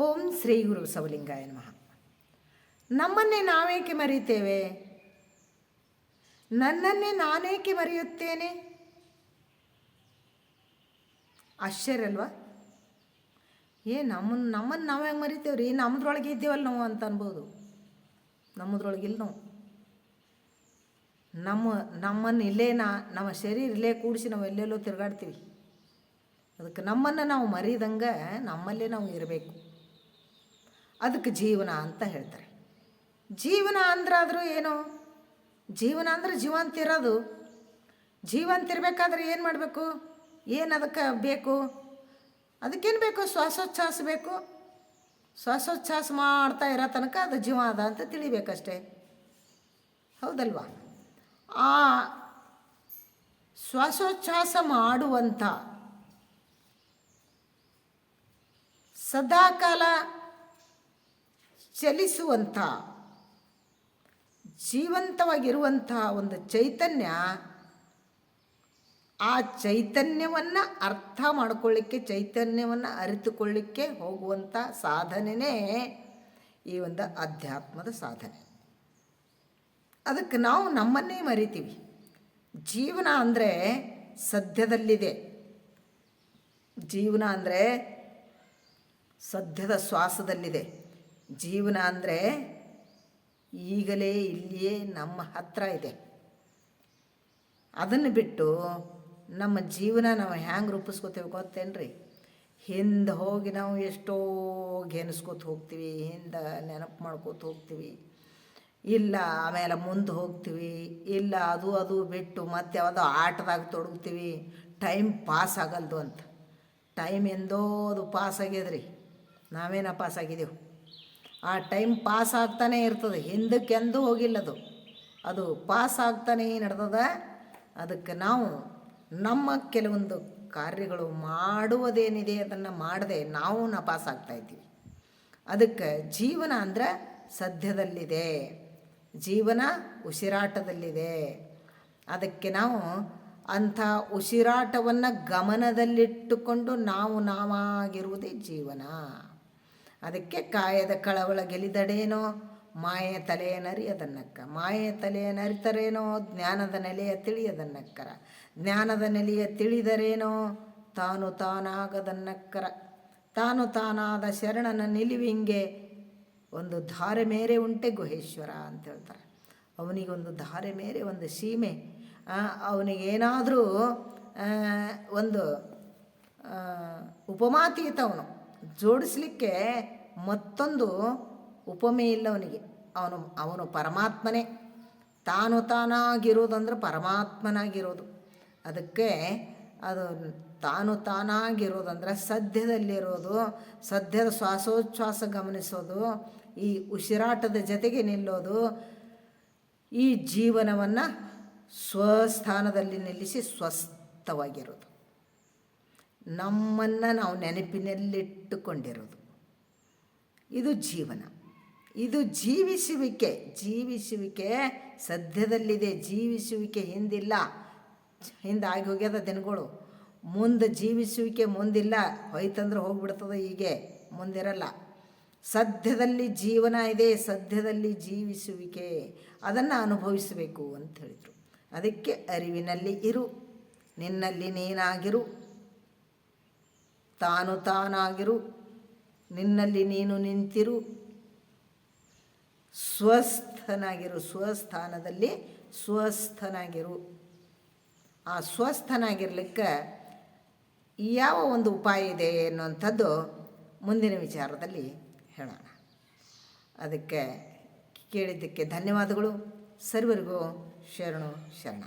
ಓಂ ಶ್ರೀ ಗುರು ಸವಲಿಂಗಾಯ ನಮಃ. ನಮ್ಮನ್ನೇ ನಾವೇಕೆ ಮರೀತೇವೆ ನನ್ನನ್ನೇ ನಾನೇಕೆ ಮರೆಯುತ್ತೇನೆ? ಆಶ್ಚರ್ಯ ಅಲ್ವಾ? ಏ ನಮ್ಮನ್ನು ನಮ್ಮನ್ನು ನಾವು ಹೆಂಗೆ ರೀ ನಮ್ಮದ್ರೊಳಗೆ ಇದ್ದೇವಲ್ಲ ನಾವು ಅಂತ ಅನ್ಬೋದು. ನಮ್ಮದ್ರೊಳಗೆ ಇಲ್ಲ ನಾವು. ನಮ್ಮ, ನಮ್ಮನ್ನು ಇಲ್ಲೇ ನಾ, ನಮ್ಮ ಶರೀರ ಇಲ್ಲೇ ಕೂಡಿಸಿ ನಾವು ಎಲ್ಲೆಲ್ಲೋ ತಿರುಗಾಡ್ತೀವಿ. ಅದಕ್ಕೆ ನಮ್ಮನ್ನು ನಾವು ಮರಿದಂಗೆ ನಮ್ಮಲ್ಲೇ ನಾವು ಇರಬೇಕು. ಅದಕ್ಕೆ ಜೀವನ ಅಂತ ಹೇಳ್ತಾರೆ. ಜೀವನ ಅಂದ್ರಾದರೂ ಏನು? ಜೀವನ ಅಂದ್ರೆ ಜೀವಂತ ಇರೋದು. ಜೀವಂತ ಇರಬೇಕಾದ್ರೆ ಏನು ಮಾಡಬೇಕು? ಏನು ಅದಕ್ಕೆ ಬೇಕು? ಅದಕ್ಕೇನು ಬೇಕು? ಶ್ವಾಸೋಚ್ಛ್ವಾಸ ಬೇಕು. ಶ್ವಾಸೋಚ್ಛ್ವಾಸ ಮಾಡ್ತಾ ಇರೋ ತನಕ ಅದು ಜೀವ ಅದ ಅಂತ ತಿಳಿಬೇಕಷ್ಟೇ. ಹೌದಲ್ವಾ? ಆ ಶ್ವಾಸೋಚ್ಛ್ವಾಸ ಮಾಡುವಂಥ ಸದಾಕಾಲ ಚಲಿಸುವಂಥ ಜೀವಂತವಾಗಿರುವಂತಹ ಒಂದು ಚೈತನ್ಯ, ಆ ಚೈತನ್ಯವನ್ನು ಅರ್ಥ ಮಾಡಿಕೊಳ್ಳಿಕ್ಕೆ, ಚೈತನ್ಯವನ್ನು ಅರಿತುಕೊಳ್ಳಿಕ್ಕೆ ಹೋಗುವಂಥ ಸಾಧನೆಯೇ ಈ ಒಂದು ಅಧ್ಯಾತ್ಮದ ಸಾಧನೆ. ಅದಕ್ಕೆ ನಾವು ನಮ್ಮನ್ನೇ ಮರಿತೀವಿ. ಜೀವನ ಅಂದರೆ ಸದ್ಯದಲ್ಲಿದೆ. ಜೀವನ ಅಂದರೆ ಸದ್ಯದ ಶ್ವಾಸದಲ್ಲಿದೆ. ಜೀವನ ಅಂದರೆ ಈಗಲೇ ಇಲ್ಲಿಯೇ ನಮ್ಮ ಹತ್ರ ಇದೆ. ಅದನ್ನು ಬಿಟ್ಟು ನಮ್ಮ ಜೀವನ ನಾವು ಹ್ಯಾಂಗೆ ರೂಪಿಸ್ಕೋತೇವೆ ಗೊತ್ತೇನ್ರಿ? ಹಿಂದೆ ಹೋಗಿ ನಾವು ಎಷ್ಟೋ ಗೆನಿಸ್ಕೋತ ಹೋಗ್ತೀವಿ, ಹಿಂದೆ ನೆನಪು ಮಾಡ್ಕೋತ ಹೋಗ್ತೀವಿ. ಇಲ್ಲ ಆಮೇಲೆ ಮುಂದೆ ಹೋಗ್ತೀವಿ, ಇಲ್ಲ ಅದು ಅದು ಬಿಟ್ಟು ಮತ್ತೆ ಯಾವುದೋ ಆಟದಾಗ ತೊಡಗ್ತೀವಿ. ಟೈಮ್ ಪಾಸ್ ಆಗಲ್ದು ಅಂತ. ಟೈಮ್ ಎಂದೋ ಅದು ಪಾಸ್ ಆಗ್ಯದ್ರಿ. ನಾವೇನ ಪಾಸ್ ಆಗಿದ್ದೆವು ಆ ಟೈಮ್ ಪಾಸ್ ಆಗ್ತಾನೇ ಇರ್ತದೆ. ಹಿಂದಕ್ಕೆಂದೂ ಹೋಗಿಲ್ಲ ಹೋಗಿಲ್ಲದು. ಅದು ಪಾಸ್ ಆಗ್ತಾನೆ ನಡೆದದ. ಅದಕ್ಕೆ ನಾವು ನಮ್ಮ ಕೆಲವೊಂದು ಕಾರ್ಯಗಳು ಮಾಡುವುದೇನಿದೆ ಅದನ್ನು ಮಾಡದೆ ನಾವು ನಾ ಪಾಸ್ ಆಗ್ತಾ ಇದ್ದೀವಿ. ಅದಕ್ಕೆ ಜೀವನ ಅಂದರೆ ಸದ್ಯದಲ್ಲಿದೆ. ಜೀವನ ಉಸಿರಾಟದಲ್ಲಿದೆ. ಅದಕ್ಕೆ ನಾವು ಅಂಥ ಉಸಿರಾಟವನ್ನು ಗಮನದಲ್ಲಿಟ್ಟುಕೊಂಡು ನಾವು ನಾವಾಗಿರುವುದೇ ಜೀವನ. ಅದಕ್ಕೆ ಕಾಯದ ಕಳವಳ ಗೆಲಿದಡೇನೋ ಮಾಯೆ ತಲೆಯ ನರಿಯದನ್ನಕ್ಕ ಮಾಯೆ ತಲೆಯ ನರಿತರೇನೋ? ಜ್ಞಾನದ ನೆಲೆಯ ತಿಳಿಯದನ್ನಕ್ಕರ ಜ್ಞಾನದ ನೆಲೆಯ ತಿಳಿದರೇನೋ? ತಾನು ತಾನಾಗದನ್ನಕ್ಕರ. ತಾನು ತಾನಾದ ಶರಣನ ನಿಲುವಿಂಗೆ ಒಂದು ಧಾರೆ ಮೇರೆ ಉಂಟೆ ಗುಹೇಶ್ವರ ಅಂತ ಹೇಳ್ತಾರೆ ಅವನಿಗೊಂದು ಧಾರೆ ಮೇರೆ, ಒಂದು ಸೀಮೆ. ಅವನಿಗೇನಾದರೂ ಒಂದು ಉಪಮಾತೀತ ಅವನು. ಜೋಡಿಸ್ಲಿಕ್ಕೆ ಮತ್ತೊಂದು ಉಪಮೆ ಇಲ್ಲ ಅವನಿಗೆ ಅವನು ಅವನು ಪರಮಾತ್ಮನೇ. ತಾನು ತಾನಾಗಿರೋದಂದ್ರೆ ಪರಮಾತ್ಮನಾಗಿರೋದು ಅದಕ್ಕೆ ಅದು ತಾನು ತಾನಾಗಿರೋದಂದ್ರೆ ಸದ್ಯದಲ್ಲಿರೋದು ಸದ್ಯದ ಶ್ವಾಸೋಚ್ಛ್ವಾಸ ಗಮನಿಸೋದು, ಈ ಉಸಿರಾಟದ ಜೊತೆಗೆ ನಿಲ್ಲೋದು, ಈ ಜೀವನವನ್ನು ಸ್ವಸ್ಥಾನದಲ್ಲಿ ನಿಲ್ಲಿಸಿ ಸ್ವಸ್ಥವಾಗಿರೋದು ನಮ್ಮನ್ನು ನಾವು ನೆನಪಿನಲ್ಲಿಟ್ಟುಕೊಂಡಿರೋದು. ಇದು ಜೀವನ. ಇದು ಜೀವಿಸುವಿಕೆ. ಜೀವಿಸುವಿಕೆ ಸದ್ಯದಲ್ಲಿದೆ. ಜೀವಿಸುವಿಕೆ ಹಿಂದಿಲ್ಲ. ಹಿಂದೆ ಆಗಿ ಹೋಗ್ಯದ ದಿನಗಳು. ಮುಂದೆ ಜೀವಿಸುವಿಕೆ ಮುಂದಿಲ್ಲ. ಹೋಯ್ತಂದ್ರೆ ಹೋಗ್ಬಿಡ್ತದೆ ಹೀಗೆ. ಮುಂದಿರಲ್ಲ. ಸದ್ಯದಲ್ಲಿ ಜೀವನ ಇದೆ. ಸದ್ಯದಲ್ಲಿ ಜೀವಿಸುವಿಕೆ. ಅದನ್ನು ಅನುಭವಿಸಬೇಕು ಅಂತ ಹೇಳಿದರು. ಅದಕ್ಕೆ ಅರಿವಿನಲ್ಲಿ ಇರು. ನಿನ್ನಲ್ಲಿ ನೀನಾಗಿರು. ತಾನು ತಾನಾಗಿರು. ನಿನ್ನಲ್ಲಿ ನೀನು ನಿಂತಿರು. ಸ್ವಸ್ಥನಾಗಿರು. ಸ್ವಸ್ಥಾನದಲ್ಲಿ ಸ್ವಸ್ಥನಾಗಿರು. ಆ ಸ್ವಸ್ಥನಾಗಿರ್ಲಿಕ್ಕೆ ಯಾವ ಒಂದು ಉಪಾಯ ಇದೆ ಅನ್ನುವಂಥದ್ದು ಮುಂದಿನ ವಿಚಾರದಲ್ಲಿ ಹೇಳೋಣ. ಅದಕ್ಕೆ ಕೇಳಿದ್ದಕ್ಕೆ ಧನ್ಯವಾದಗಳು. ಸರ್ವರಿಗೂ ಶರಣು ಶರಣ